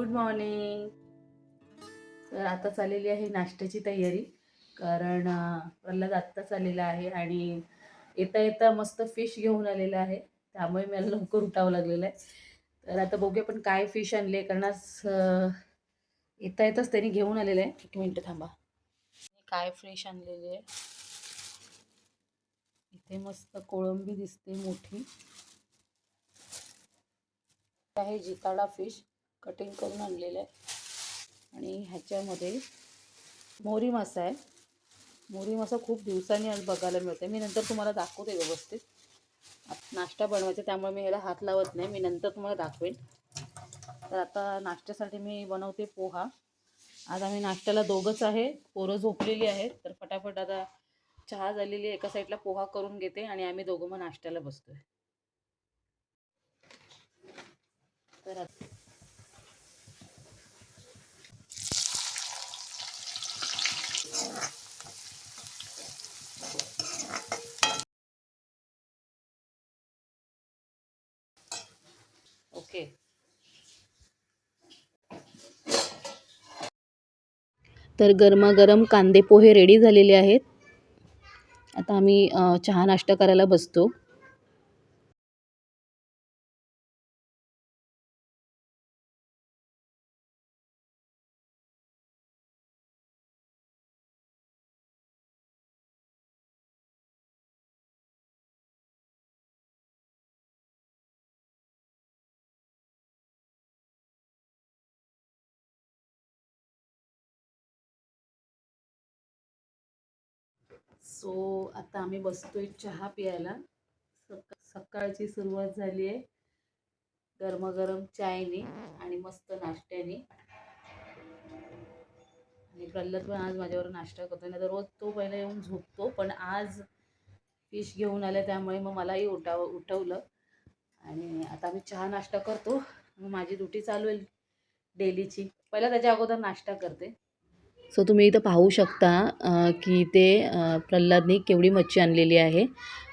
Good morning तर आता चाललेली आहे नाश्त्याची तयारी. कारण प्रल्हाद आत्ताच आलेला आहे आणि येता येता मस्त फिश घेऊन आलेला आहे. त्यामुळे मला लवकर उठावं लागलेलं आहे. तर आता बघूया पण काय फिश आणले. कारण आज येता येताच त्यांनी घेऊन आलेलं आहे. एक मिनटं थांबा. काय फिश आणलेली आहे. इथे मस्त कोळंबी दिसते मोठी. आहे जिताडा फिश कटिंग करून आणलेलं आहे. आणि ह्याच्यामध्ये मोरी मासा आहे. मोरी मासा खूप दिवसांनी आज बघायला मिळते मी नंतर तुम्हाला दाखवते व्यवस्थित. नाश्ता बनवायचा त्यामुळे मी ह्याला हात लावत नाही. मी नंतर तुम्हाला दाखवेन. तर आता नाश्त्यासाठी मी बनवते पोहा. आज आम्ही नाश्त्याला दोघंच आहे. पोरं झोपलेली आहेत. तर फटाफट आता चहा झालेली एका साईडला पोहा करून घेते आणि आम्ही दोघं मग नाश्त्याला बसतोय. तर आता ओके तर गरमागरम कांदे पोहे रेडी झालेले आहेत. आता आम्ही चहा नाश्ता करायला बसतो. सो आता आम्ही बसतोय चहा प्यायला. सका सकाळची सुरुवात झाली आहे. गरमागरम चायने आणि मस्त नाश्त्याने. आणि प्रल्हाद पण आज माझ्यावर नाश्ता करतो नाही तर रोज तो पहिला येऊन झोपतो पण आज फिश घेऊन आले त्यामुळे मग मलाही उठाव उठवलं. आणि आता आम्ही चहा नाश्ता करतो. मग माझी ड्युटी चालू आहे डेलीची. पहिला त्याच्या अगोदर नाश्ता करते. सो तुम्ही इथं पाहू शकता की इथे प्रल्हादने केवढी मच्छी आणलेली आहे.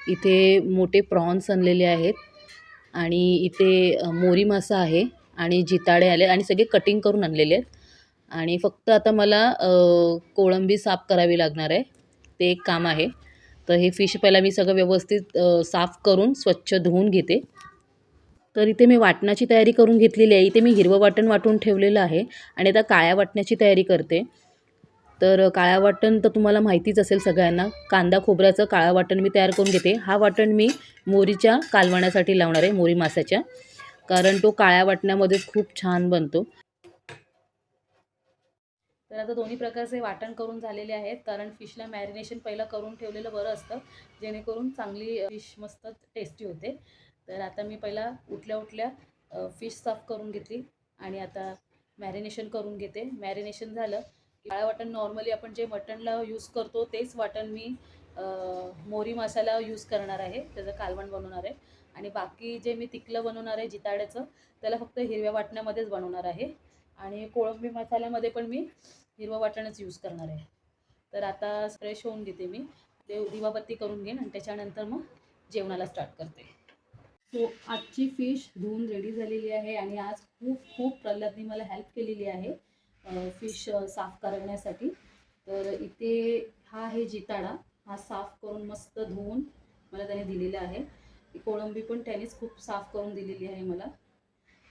इथे मोठे प्रॉन्स आणलेले आहेत आणि इथे मोरी मासा आहे आणि जिताडे आले आणि सगळे कटिंग करून आणलेले आहेत. आणि फक्त आता मला कोळंबी साफ करावी लागणार आहे. ते एक काम आहे. तर हे फिश पहिला मी सगळं व्यवस्थित साफ करून स्वच्छ धुवून घेते. तर इथे मी वाटणाची तयारी करून घेतलेली आहे. इथे मी हिरवं वाटण वाटून ठेवलेलं आहे आणि आता काळ्या वाटण्याची तयारी करते. तर काळ्या वाटण तर तुम्हाला माहितीच असेल सगळ्यांना. कांदा खोबऱ्याचं काळा वाटण मी तयार करून घेते. हा वाटण मी मोरीच्या कालवण्यासाठी लावणार आहे मोरी मासाच्या. कारण तो काळ्या वाटण्यामध्येच खूप छान बनतो. तर आता दोन्ही प्रकारचे वाटण करून झालेले आहेत. कारण फिशला मॅरिनेशन पहिलं करून ठेवलेलं बरं असतं. जेणेकरून चांगली फिश मस्त टेस्टी होते. तर आता मी पहिला उठल्या उठल्या फिश साफ करून घेतली. आणि आता मॅरिनेशन करून घेते. मॅरिनेशन झालं काळं वाटण नॉर्मली आपण जे मटणला यूज करतो तेच वाटण मी मोरी मसाला यूज करणार आहे. त्याचं कालवण बनवणार आहे. आणि बाकी जे मी तिकलं बनवणार आहे जिताड्याचं त्याला फक्त हिरव्या वाटण्यामध्येच बनवणार आहे. आणि कोळंबी मसाल्यामध्ये पण मी हिरवं वाटणच यूज करणार आहे. तर आता फ्रेश होऊन घेते मी. देव दिवाबत्ती करून घेईन आणि त्याच्यानंतर मग जेवणाला स्टार्ट करते. सो आजची फिश धुवून रेडी झालेली आहे आणि आज खूप खूप प्रल्हादनी मला हेल्प केलेली आहे. फिश साफ करण्यासाठी. तर इथे हा आहे जिताडा. हा साफ करून मस्त धुवून मला त्याने दिलेला आहे. कोळंबी पण त्यानेच खूप साफ करून दिलेली आहे मला.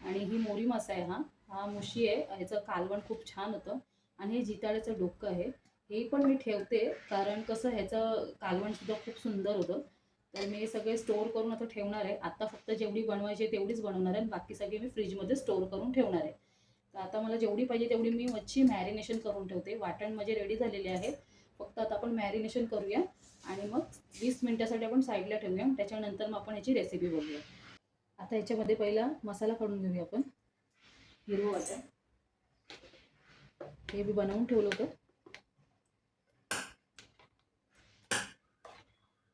आणि ही मोरी मासा आहे हा. हा मुशी आहे. ह्याचं कालवण खूप छान होतं. आणि हे जिताड्याचं डोकं आहे. हे पण मी ठेवते कारण कसं ह्याचं कालवणसुद्धा खूप सुंदर होतं. तर मी हे सगळे स्टोअर करून आता ठेवणार आहे. आत्ता फक्त जेवढी बनवायची आहे तेवढीच बनवणार आहे. आणि बाकी सगळी मी फ्रीजमध्ये स्टोअर करून ठेवणार आहे. तर आता मला जेवढी पाहिजे तेवढी मी मच्छी मॅरिनेशन करून ठेवते. वाटण माझे रेडी झालेले आहे फक्त आता आपण मॅरिनेशन करूया आणि मग वीस मिनटासाठी आपण साईडला ठेवूया. त्याच्यानंतर मग आपण याची रेसिपी बघूया. आता याच्यामध्ये पहिला मसाला काढून घेऊया आपण. हिरवं वाटण. हे मी बनवून ठेवलं होतं.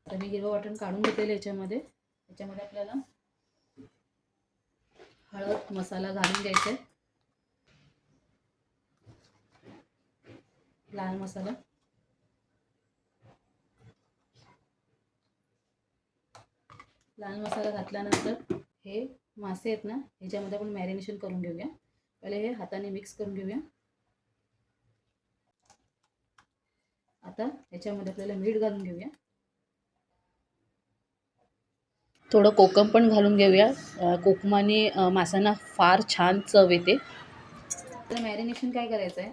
आता मी हिरवं वाटण काढून घेतलेलं याच्यामध्ये. याच्यामध्ये आपल्याला हळद मसाला घालून घ्यायचा आहे. लाल मसाला. लाल मसाला घातल्यानंतर हे मासे आहेत ना ह्याच्यामध्ये आपण मॅरिनेशन करून घेऊया. पहिले हे हाताने मिक्स करून घेऊया. आता ह्याच्यामध्ये आपल्याला मीठ घालून घेऊया. थोडं कोकम पण घालून घेऊया. कोकमाने मासांना माशांना फार छान चव येते. तर मॅरिनेशन काय करायचं आहे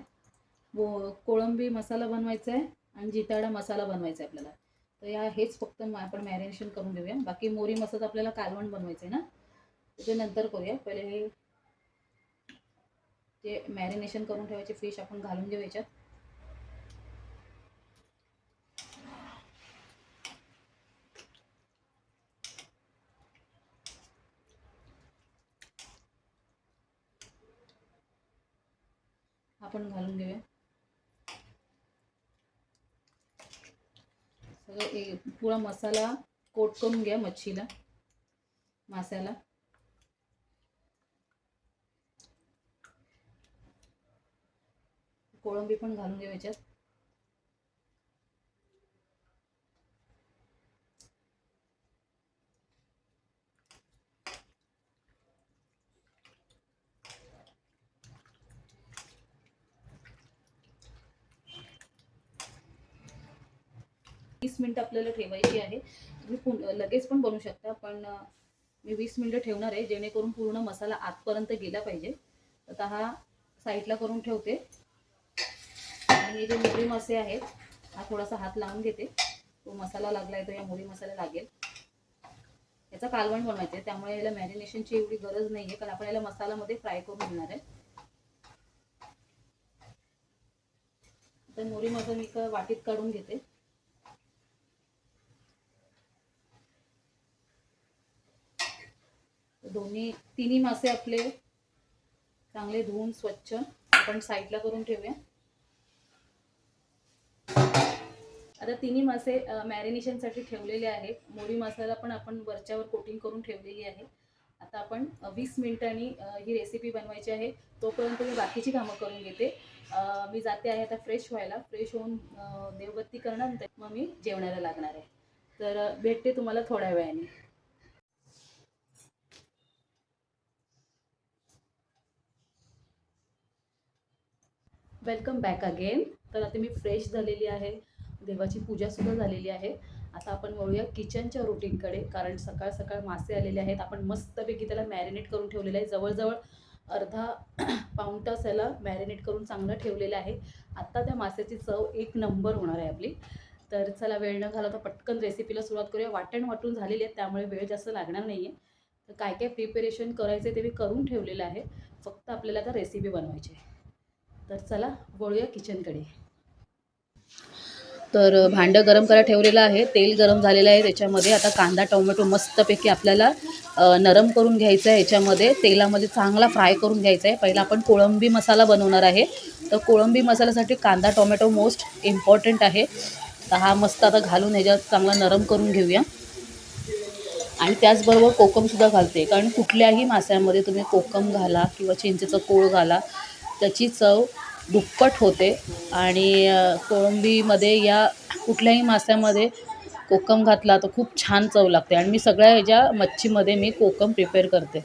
वो कोळंबी मसाला बनवायचा आहे आणि जिताडा मसाला बनवायचा आहे आपल्याला. तर या हेच फक्त आपण मॅरिनेशन करून घेऊया. बाकी मोरी मसाला आपल्याला कालवण बनवायचं आहे ना? ते नंतर करूया. पहिले हे जे मॅरिनेशन करून ठेवायचे फिश आपण घालून घेऊ याच्यात. आपण घालून घेऊया. सगळं ए पुरा मसाला कोट करून घ्या मच्छीला. माशाला कोळंबी पण घालून घ्या याच्यात. वीस मिनटं आपल्याला ठेवायची आहे. तुम्ही लगेच पण बनवू शकता पण मी वीस मिनटं ठेवणार आहे जेणेकरून पूर्ण मसाला आतपर्यंत गेला पाहिजे. आता हा साईडला करून ठेवते. आणि हे जे मोरी मासे आहेत हा थोडासा हात लावून घेते. तो मसाला लागला आहे तो या मोरी मसाला लागेल. याचा कालवण बनवायचं आहे त्यामुळे याला मॅरिनेशनची एवढी गरज नाही आहे कारण आपण याला मसाल्यामध्ये फ्राय करून घेणार आहे. तर मोरी मसाला मी एका वाटीत काढून घेते. दोन्ही तिन्ही मासे आपले चांगले धुवून स्वच्छ आपण साईडला करून ठेवूया. आता तिन्ही मासे मॅरिनेशनसाठी ठेवलेले आहेत. मोरी मसाला पण आपण वरच्यावर कोटिंग करून ठेवलेली आहे. आता आपण वीस मिनिटांनी ही रेसिपी बनवायची आहे. तोपर्यंत मी बाकीची कामं करून घेते. मी जाते आहे आता फ्रेश व्हायला. फ्रेश होऊन देवबत्ती करणार मग मी जेवणाला लागणार आहे. तर भेटते तुम्हाला थोड्या वेळाने. Welcome back again. तर आता मी फ्रेश झालेली आहे. देवाची पूजासुद्धा झालेली आहे. आता आपण वळूया किचनच्या रुटीनकडे कारण सकाळ सकाळ मासे आलेले आहेत. आपण मस्तपैकी त्याला मॅरिनेट करून ठेवलेलं आहे. जवळजवळ अर्धा पाऊण तास याला मॅरिनेट करून चांगलं ठेवलेलं आहे. आत्ता त्या माशाची चव एक नंबर होणार आहे आपली. तर चला वेळ न घालवता पटकन रेसिपीला सुरुवात करूया. वाटण वाटून झालेली आहे त्यामुळे वेळ जास्त लागणार नाही आहे तर काय काय प्रिपरेशन करायचं ते मी करून ठेवलेलं आहे. फक्त आपल्याला आता रेसिपी बनवायची आहे. तर चला वळूया किचनकडे. तर भांडं गरम करायला ठेवलेलं आहे तेल गरम झालेलं आहे त्याच्यामध्ये. आता कांदा टोमॅटो मस्तपैकी आपल्याला नरम करून घ्यायचं आहे याच्यामध्ये. तेलामध्ये चांगला फ्राय करून घ्यायचा आहे. पहिला आपण कोळंबी मसाला बनवणार आहे. तर कोळंबी मसाल्यासाठी कांदा टोमॅटो मोस्ट इम्पॉर्टंट आहे. तर हा मस्त आता घालून ह्याच्यात चांगला नरम करून घेऊया. आणि त्याचबरोबर कोकमसुद्धा घालते. कारण कुठल्याही मास्यामध्ये तुम्ही कोकम घाला किंवा चिंचेचं कोळ घाला त्याची चव दुप्पट होते. आणि कोळंबीमध्ये या कुठल्याही माशामध्ये कोकम घातला तर खूप छान चव लागते. आणि मी सगळ्या ह्याच्या मच्छीमध्ये मी कोकम प्रिपेअर करते.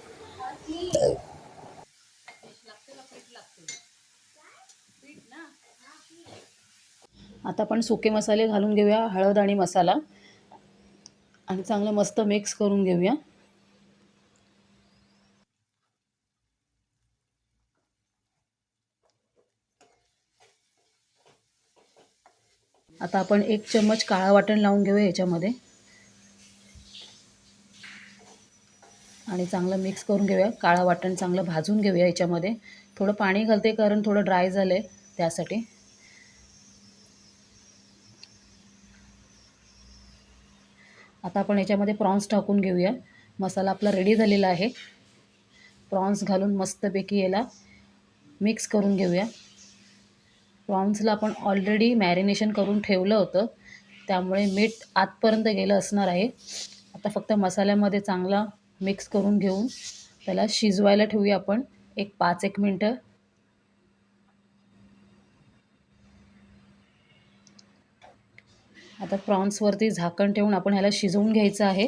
आता आपण सुके मसाले घालून घेऊया हळद आणि मसाला. आणि चांगलं मस्त मिक्स करून घेऊया. आता आपण एक चम्मच काळा वाटण लावून घेऊया याच्यामध्ये. आणि चांगलं मिक्स करून घेऊया. काळा वाटण चांगलं भाजून घेऊया याच्यामध्ये. थोडं पाणी घालते कारण थोडं ड्राय झालं आहे त्यासाठी. आता आपण याच्यामध्ये प्रॉन्स टाकून घेऊया. मसाला आपला रेडी झालेला आहे. प्रॉन्स घालून मस्तपैकी याला मिक्स करून घेऊया. प्रॉन्सला आपण ऑलरेडी मॅरिनेशन करून ठेवलं होतं. त्यामुळे मीठ आतपर्यंत गेलं असणार आहे. आता फक्त मसाल्यामध्ये चांगला मिक्स करून घेऊन त्याला शिजवायला ठेवूया आपण. एक पाच एक मिनटं. आता प्रॉन्सवरती झाकण ठेवून आपण ह्याला शिजवून घ्यायचं आहे.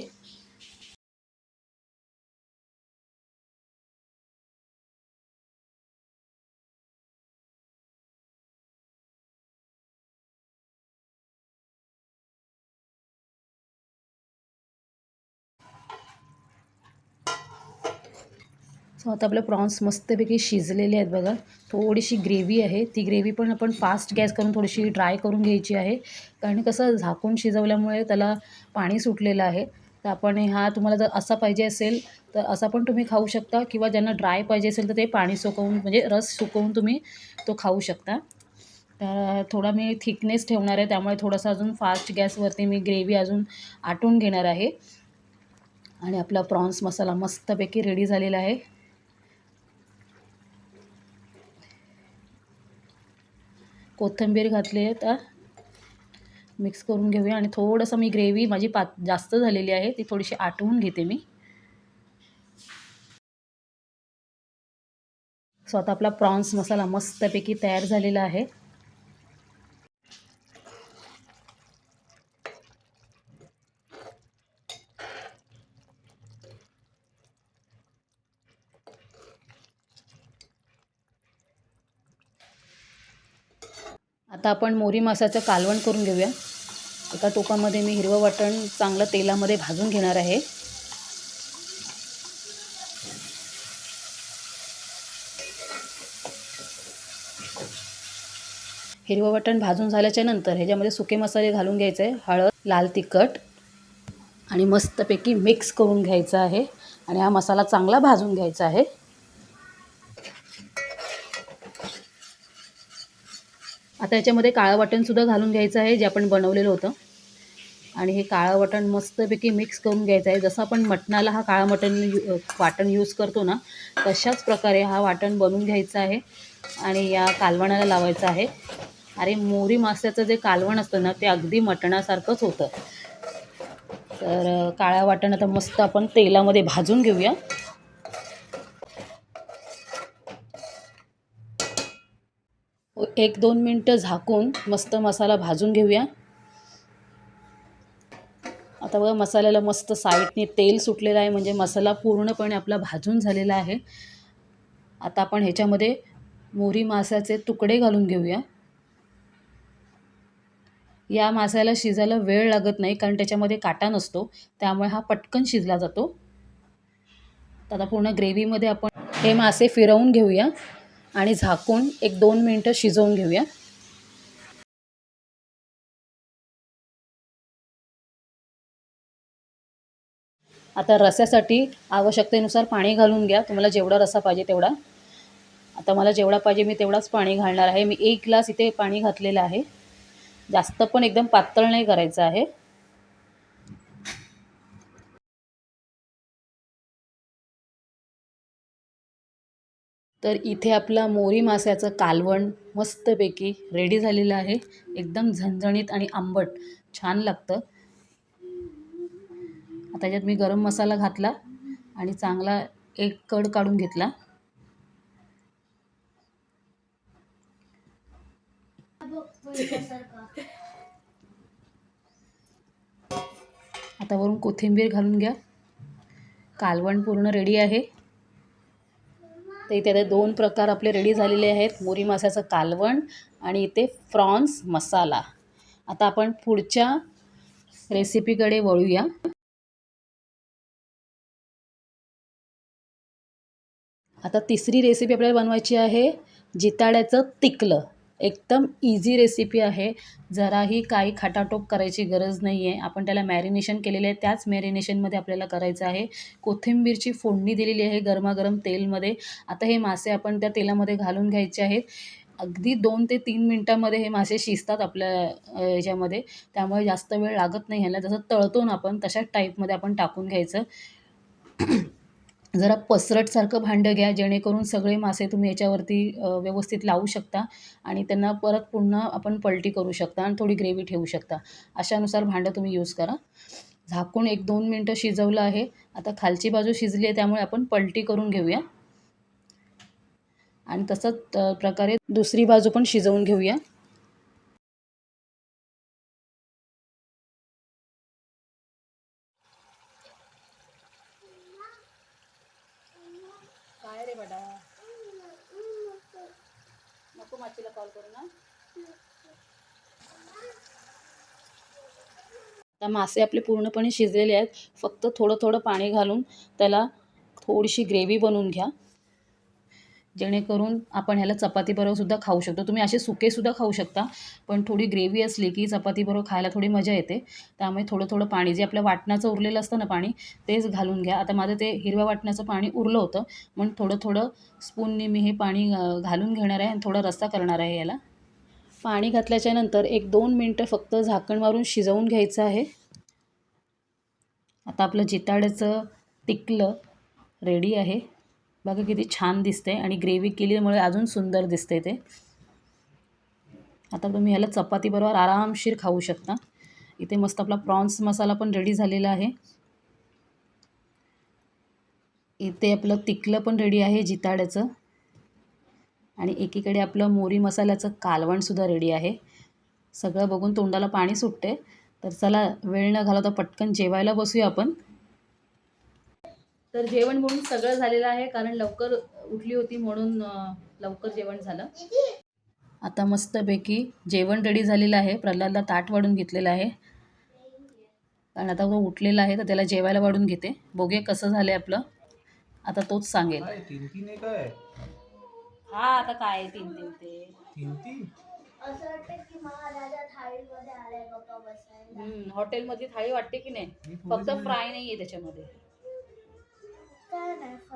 सो आता आपले प्रॉन्स मस्तपैकी शिजलेले आहेत बघा. थोडीशी ग्रेव्ही आहे. ती ग्रेव्ही पण आपण फास्ट गॅस करून थोडीशी ड्राय करून घ्यायची आहे. कारण कसं झाकून शिजवल्यामुळे त्याला पाणी सुटलेलं आहे. तर आपण हा तुम्हाला जर असा पाहिजे असेल तर असा पण तुम्ही खाऊ शकता किंवा ज्यांना ड्राय पाहिजे असेल तर ते पाणी सुकवून म्हणजे रस सुकवून तुम्ही तो खाऊ शकता. तर थोडा मी थिकनेस ठेवणार आहे. त्यामुळे थोडासा अजून फास्ट गॅसवरती मी ग्रेव्ही अजून आटून घेणार आहे. आणि आपला प्रॉन्स मसाला मस्तपैकी रेडी झालेला आहे. कोथिंबीर घातली आहे तर मिक्स करून घेऊया. आणि थोडंसं मी ग्रेव्ही माझी पात जास्त झालेली आहे ती थोडीशी आटवून घेते मी. सो आता आपला प्रॉन्स मसाला मस्तपैकी तयार झालेला आहे. आता आपण मोरी मासाचं कालवण करून घेऊया. एका टोपामध्ये मी हिरवं वाटण चांगलं तेलामध्ये भाजून घेणार आहे. हिरवं वाटण भाजून झाल्याच्यानंतर ह्याच्यामध्ये सुके मसाले घालून घ्यायचे आहे. हळद लाल तिखट आणि मस्तपैकी मिक्स करून घ्यायचं आहे. आणि हा मसाला चांगला भाजून घ्यायचा आहे. आता याच्यामध्ये काळं वाटणसुद्धा घालून घ्यायचं आहे जे आपण बनवलेलं होतं. आणि हे काळं वाटण मस्तपैकी मिक्स करून घ्यायचं आहे. जसं आपण मटणाला हा काळं मटण यू वाटण यूज करतो ना तशाच प्रकारे हा वाटण बनवून घ्यायचा आहे आणि या कालवणाला लावायचं आहे. अरे मोरी मास्याचं जे कालवण असतं ना ते अगदी मटणासारखंच होतं. तर काळ्या वाटण आता मस्त आपण तेलामध्ये भाजून घेऊया. एक दोन मिनटं झाकून मस्त मसाला भाजून घेऊया. आता बघा मसाल्याला मस्त साईडने तेल सुटलेलं आहे म्हणजे मसाला पूर्णपणे आपला भाजून झालेला आहे. आता आपण ह्याच्यामध्ये मोरी माशाचे तुकडे घालून घेऊया. या मासाला शिजायला वेळ लागत नाही कारण त्याच्यामध्ये काटा नसतो त्यामुळे हा पटकन शिजला जातो. तर आता पूर्ण ग्रेव्हीमध्ये आपण हे मासे फिरवून घेऊया. आणि झाकून एक दोन मिनटं शिजवून घेऊया. आता रस्यासाठी आवश्यकतेनुसार पाणी घालून घ्या. तुम्हाला जेवढा रसा पाहिजे तेवढा. आता मला जेवढा पाहिजे मी तेवढाच पाणी घालणार आहे. मी एक ग्लास इथे पाणी घातलेलं आहे. जास्त पण एकदम पातळ नाही करायचं आहे. तर इथे आपला मोरी माशाचं कालवण मस्तपैकी रेडी झालेलं आहे. एकदम झणझणीत आणि आंबट. छान लागतं. आता याच्यात मी गरम मसाला घातला आणि चांगला एक कड काढून घेतला. आता वरून कोथिंबीर घालून घ्या. कालवण पूर्ण रेडी आहे. तर इथे आता दोन प्रकार आपले रेडी झालेले आहेत. मोरी माशाचं कालवण आणि इथे फ्रॉन्स मसाला. आता आपण पुढच्या रेसिपीकडे वळूया. आता तिसरी रेसिपी आपल्याला बनवायची आहे जिताड्याचं तिकलं. एकदम इझी रेसिपी आहे. जराही काही खाटाटोप करायची गरज नाही आहे आपण त्याला मॅरिनेशन केलेलं आहे. त्याच मॅरिनेशनमध्ये आपल्याला करायचं आहे. कोथिंबीरची फोडणी दिलेली आहे गरमागरम तेलमध्ये. आता हे मासे आपण त्या तेलामध्ये घालून घ्यायचे आहेत. अगदी दोन ते तीन मिनटामध्ये हे मासे शिजतात आपल्या याच्यामध्ये. त्यामुळे जास्त वेळ लागत नाही. ह्याला जसं तळतो ना आपण तशाच टाईपमध्ये आपण टाकून घ्यायचं. जरा पसरटसारखं भांडं घ्या जेणेकरून सगळे मासे तुम्ही याच्यावरती व्यवस्थित लावू शकता आणि त्यांना परत पुन्हा आपण पलटी करू शकता आणि थोडी ग्रेव्ही ठेवू शकता. अशानुसार भांडं तुम्ही यूज करा. झाकून एक दोन मिनटं शिजवलं आहे. आता खालची बाजू शिजली आहे त्यामुळे आपण पलटी करून घेऊया. आणि तसंच प्रकारे दुसरी बाजू पण शिजवून घेऊया. रे बडा. नको माचीला कॉल करू ना. आता मासे आपले पूर्णपणे शिजलेले आहेत. फक्त थोडं थोडं पाणी घालून त्याला थोडीशी ग्रेव्ही बनवून घ्या. जेणेकरून आपण ह्याला चपातीबरोबर सुद्धा खाऊ शकतो. तुम्ही असे सुकेसुद्धा खाऊ शकता पण थोडी ग्रेव्ही असली की चपातीबरोबर खायला थोडी मजा येते. त्यामुळे थोडं थोडं पाणी जे आपल्या वाटणाचं उरलेलं असतं ना पाणी तेच घालून घ्या. आता माझं ते हिरव्या वाटणाचं पाणी उरलं होतं म्हणून थोडं थोडं स्पूनने मी हे पाणी घालून घेणार आहे आणि थोडा रस्सा करणार आहे याला. पाणी घातल्याच्या नंतर एक दोन मिनटं फक्त झाकण मारून शिजवून घ्यायचं आहे. आता आपलं जिताड्याचं टिकलं रेडी आहे. बघा किती छान दिसते आणि ग्रेव्ही केल्यामुळे अजून सुंदर दिसते ते. आता तुम्ही ह्याला चपातीबरोबर आरामशीर खाऊ शकता. इथे मस्त आपला प्रॉन्स मसाला पण रेडी झालेला आहे. इथे आपलं तिकलं पण रेडी आहे जिताड्याचं. आणि एकीकडे आपलं मोरी मसाल्याचं कालवणसुद्धा रेडी आहे. सगळं बघून तोंडाला पाणी सुटते. तर चला वेळ न घालवता पटकन जेवायला बसूया आपण. तर जेवण म्हणून सगळं झालेलं आहे कारण लवकर उठली होती म्हणून लवकर जेवण झालं. आता मस्तपैकी जेवण रेडी झालेलं आहे. प्रल्हादला ताट वाढून घेतलेलं आहे. कारण आता तो उठलेला आहे तर त्याला जेवायला वाढून घेते. बघूया कसं झालं आहे आपलं. आता तोच सांगेल. काय तीन तीन एक आहे हा आता काय तीन तीन ते? तीन तीन असं वाटतं की महाराजा थाळीमध्ये आलाय बाप्पा बसायला. हम्म, हॉटेलमधली थाळी वाटते की नाही? फक्त फ्राय नाही आहे त्याच्यामध्ये.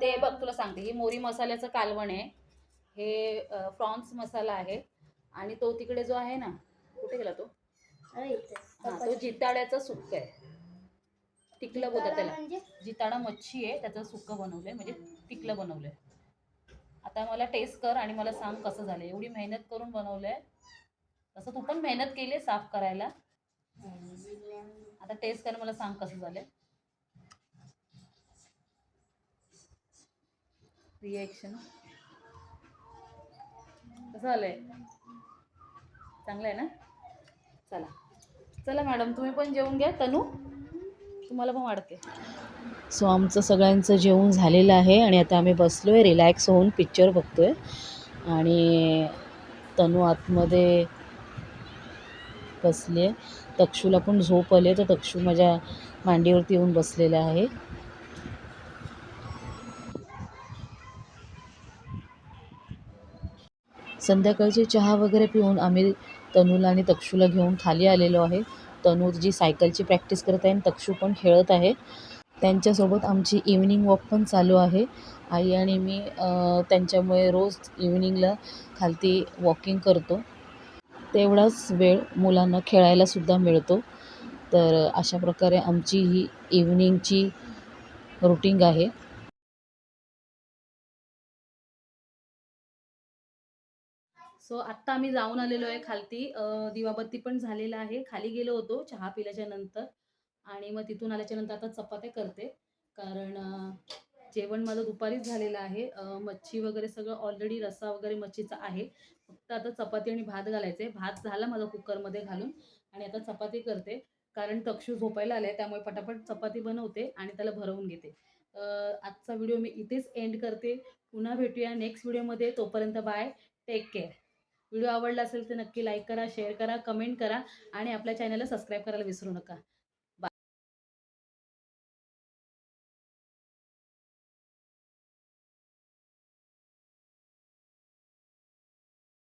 ते बघ तुला सांगते. ही मोरी मसाल्याचं कालवण आहे. हे अ, प्रॉन्स मसाला आहे. आणि तो तिकडे जो आहे ना कुठे गेला तो. हा तो जिताड्याचा सुक्क आहे. तिकलं बोलतात त्याला. म्हणजे? जिताडा मच्छी आहे त्याचं सुक्क बनवलंय म्हणजे तिकलं बनवलंय. आता मला टेस्ट कर आणि मला सांग कसं झालं एवढी मेहनत करून बनवलंय. तसं तू पण मेहनत केली साफ करायला. आता टेस्ट कर मला सांग कसं झालंय. रिएक्शन कसं आहे चांगलं आहे ना? चला. चला मॅडम तुम्ही पण जेवून घ्या. तनू तुम्हाला पण वाढते. सो आमचं सगळ्यांचं जेवण झालेलं आहे आणि आता आम्ही बसलो आहे रिलॅक्स होऊन पिक्चर बघतो आहे आणि तनू आतमध्ये बसली आहे तक्षूला पण झोप आली आहे तर तक्षू माझ्या मांडीवरती येऊन बसलेला आहे. संध्याकाळची चहा वगैरे पिऊन आम्ही तनूला आणि तक्षूला घेऊन खाली आलेलो आहे. तनू जी सायकलची प्रॅक्टिस करत आहे आणि तक्षू पण खेळत आहे. त्यांच्यासोबत आमची इव्हनिंग वॉक पण चालू आहे. आई आणि मी त्यांच्यामुळे रोज इव्हनिंगला खालती वॉकिंग करतो. तेवढाच वेळ मुलांना खेळायलासुद्धा मिळतो. तर अशा प्रकारे आमची ही इव्हनिंगची रुटीन आहे. सो आत्ता आम्ही जाऊन आलेलो आहे खालती. दिवाबत्ती पण झालेला आहे. खाली गेलो होतो चहा पिल्याच्या नंतर. आणि मग तिथून आल्याच्यानंतर आता चपात्या करते. कारण जेवण माझं दुपारीच झालेलं आहे. मच्छी वगैरे सगळं ऑलरेडी रस्सा वगैरे मच्छीचा आहे. फक्त आता चपाती आणि भात घालायचे भात झाला माझा कुकरमध्ये घालून. आणि आता चपाती करते. कारण तक्षू झोपायला आले त्यामुळे पटापट चपाती बनवते आणि त्याला भरवून घेते. आजचा व्हिडिओ मी इथेच एंड करते. पुन्हा भेटूया नेक्स्ट व्हिडिओमध्ये तोपर्यंत बाय टेक केअर व्हिडिओ आवडला असेल तर नक्की लाईक करा शेअर करा कमेंट करा आणि आपल्या चॅनलला सबस्क्राईब करायला विसरू नका.